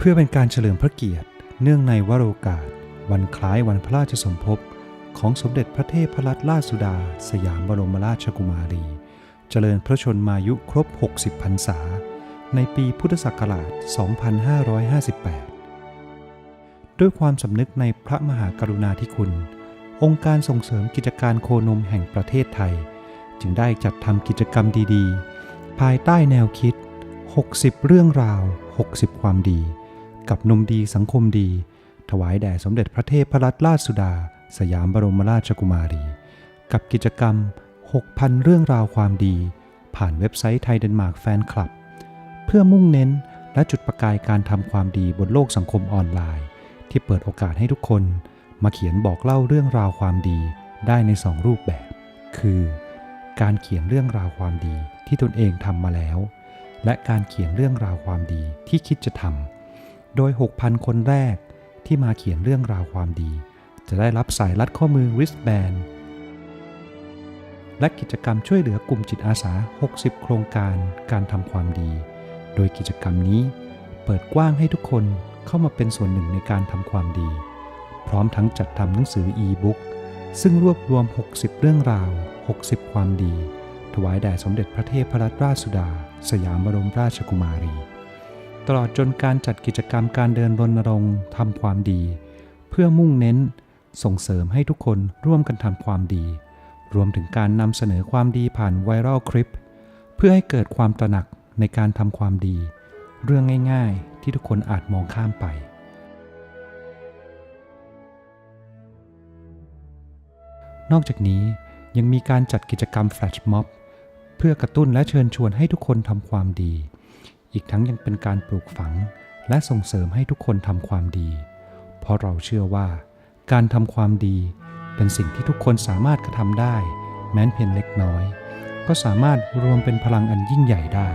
เพื่อเป็นการเฉลิมพระเกียรติ เนื่องในวโรกาส วันคล้ายวันพระราชสมภพของสมเด็จพระเทพรัตนราชสุดา สยามบรมราชกุมารี เจริญพระชนมายุครบ 60 พรรษา ในปีพุทธศักราช 2558 ด้วยความสำนึกในพระมหากรุณาธิคุณ องค์การส่งเสริมกิจการโคนมแห่งประเทศไทย จึงได้จัดทำกิจกรรมดีๆ ภายใต้แนวคิด 60 เรื่องราว 60 ความดี กับนมดีสังคมดี ถวายแด่สมเด็จพระเทพรัตนราชสุดา สยามบรมราชกุมารี กับกิจกรรม 6,000 เรื่องราวความดี ผ่านเว็บไซต์ไทยเดนมาร์กแฟนคลับ เพื่อมุ่งเน้นและจุดประกายการทำความดีบนโลกสังคมออนไลน์ ที่เปิดโอกาสให้ทุกคน มาเขียนบอกเล่าเรื่องราวความดีได้ในสองรูปแบบ คือ การเขียนเรื่องราวความดีที่ตนเองทำมาแล้ว และการเขียนเรื่องราวความดีที่คิดจะทำ โดย 6,000 คนแรกที่มาเขียนเรื่องราวความดี จะได้รับสายรัดข้อมือ wristband และกิจกรรมช่วยเหลือกลุ่มจิตอาสา 60 โครงการการทำความดี โดยกิจกรรมนี้เปิดกว้างให้ทุกคนเข้ามาเป็นส่วนหนึ่งในการทำความดี พร้อมทั้งจัดทำหนังสืออีบุ๊กซึ่งรวบรวม 60 เรื่องราว 60 ความดี ถวายแด่สมเด็จพระเทพรัตนราชสุดา สยามบรมราชกุมารี ตลอดจนการจัดกิจกรรมการเดินรณรงค์ทำความดี เพื่อมุ่งเน้น ส่งเสริมให้ทุกคนร่วมกันทำความดี รวมถึงการนำเสนอความดีผ่านไวรัลคลิป เพื่อให้เกิดความตระหนักในการทำความดี เรื่องง่ายๆ ที่ทุกคนอาจมองข้ามไปนอกจากนี้ยังมีการจัดกิจกรรมแฟลชม็อบเพื่อกระตุ้นและเชิญชวนให้ทุกคนทำความดี อีกทั้งยังเป็นการปลูกฝังและส่งเสริมให้ทุกคนทำความดี เพราะเราเชื่อว่า การทำความดีเป็นสิ่งที่ทุกคนสามารถกระทำได้ แม้นเพียงเล็กน้อย ก็สามารถรวมเป็นพลังอันยิ่งใหญ่ได้